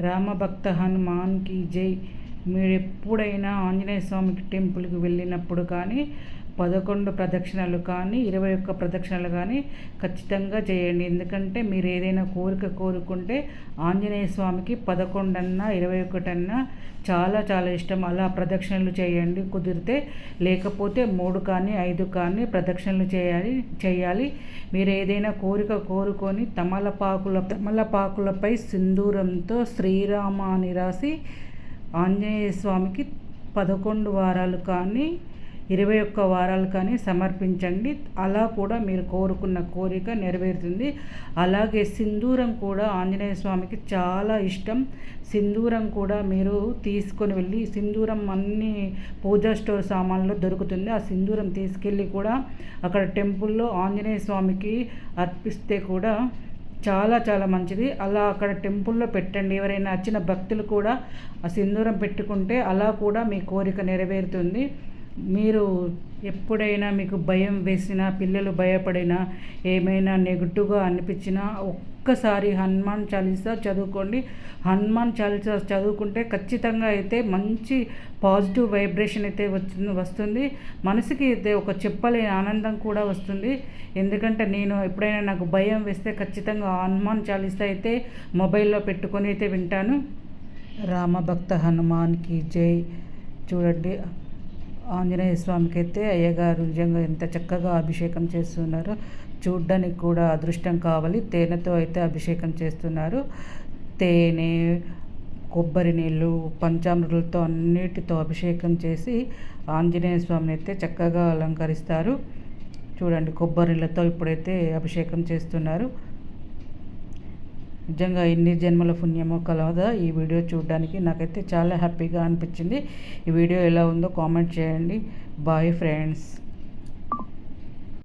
రామభక్త హనుమాన్కి జై. మీరు ఎప్పుడైనా ఆంజనేయ స్వామికి టెంపుల్కి వెళ్ళినప్పుడు కానీ పదకొండు ప్రదక్షిణలు కానీ ఇరవై ఒక్క ప్రదక్షిణలు కానీ ఖచ్చితంగా చేయండి. ఎందుకంటే మీరు ఏదైనా కోరిక కోరుకుంటే ఆంజనేయ స్వామికి పదకొండన్నా ఇరవై ఒకటన్నా చాలా చాలా ఇష్టం. అలా ప్రదక్షిణలు చేయండి. కుదిరితే లేకపోతే మూడు కానీ ఐదు కానీ ప్రదక్షిణలు చేయాలి చేయాలి. మీరు ఏదైనా కోరిక కోరుకొని తమలపాకుల తమలపాకులపై సింధూరంతో శ్రీరామ అని రాసి ఆంజనేయ స్వామికి పదకొండు వారాలు కానీ ఇరవై ఒక్క వారాలు కానీ సమర్పించండి. అలా కూడా మీరు కోరుకున్న కోరిక నెరవేరుతుంది. అలాగే సింధూరం కూడా ఆంజనేయ స్వామికి చాలా ఇష్టం. సింధూరం కూడా మీరు తీసుకొని వెళ్ళి సింధూరం అన్ని పూజా స్టోర్ సామాన్లో దొరుకుతుంది. ఆ సింధూరం తీసుకెళ్ళి కూడా అక్కడ టెంపుల్లో ఆంజనేయ స్వామికి అర్పిస్తే కూడా చాలా చాలా మంచిది. అలా అక్కడ టెంపుల్లో పెట్టండి. ఎవరైనా వచ్చిన భక్తులు కూడా ఆ సింధూరం పెట్టుకుంటే అలా కూడా మీ కోరిక నెరవేరుతుంది. మీరు ఎప్పుడైనా మీకు భయం వేసినా పిల్లలు భయపడినా ఏమైనా నెగిటివ్గా అనిపించినా ఒక్కసారి హనుమాన్ చాలీసా చదువుకోండి. హనుమాన్ చాలీసా చదువుకుంటే ఖచ్చితంగా అయితే మంచి పాజిటివ్ వైబ్రేషన్ అయితే వచ్చింది వస్తుంది. మనసుకి అయితే ఒక చెప్పలేని ఆనందం కూడా వస్తుంది. ఎందుకంటే నేను ఎప్పుడైనా నాకు భయం వేస్తే ఖచ్చితంగా హనుమాన్ చాలీసా అయితే మొబైల్లో పెట్టుకొని అయితే వింటాను. రామభక్త హనుమాన్కి జై. చూడండి. ఆంజనేయ స్వామికి అయితే అయ్యగారు నిజంగా ఎంత చక్కగా అభిషేకం చేస్తున్నారో. చూడ్డానికి కూడా అదృష్టం కావాలి. తేనెతో అయితే అభిషేకం చేస్తున్నారు. తేనె కొబ్బరి నీళ్ళు పంచామృతులతో అన్నిటితో అభిషేకం చేసి ఆంజనేయ స్వామిని అయితే చక్కగా అలంకరిస్తారు. చూడండి కొబ్బరి నీళ్ళతో ఇప్పుడైతే అభిషేకం చేస్తున్నారు. నిజంగా ఎన్ని జన్మల పుణ్యమో కలవదా ఈ వీడియో చూడడానికి నాకైతే చాలా హ్యాపీగా అనిపించింది. ఈ వీడియో ఎలా ఉందో కామెంట్ చేయండి. Bye friends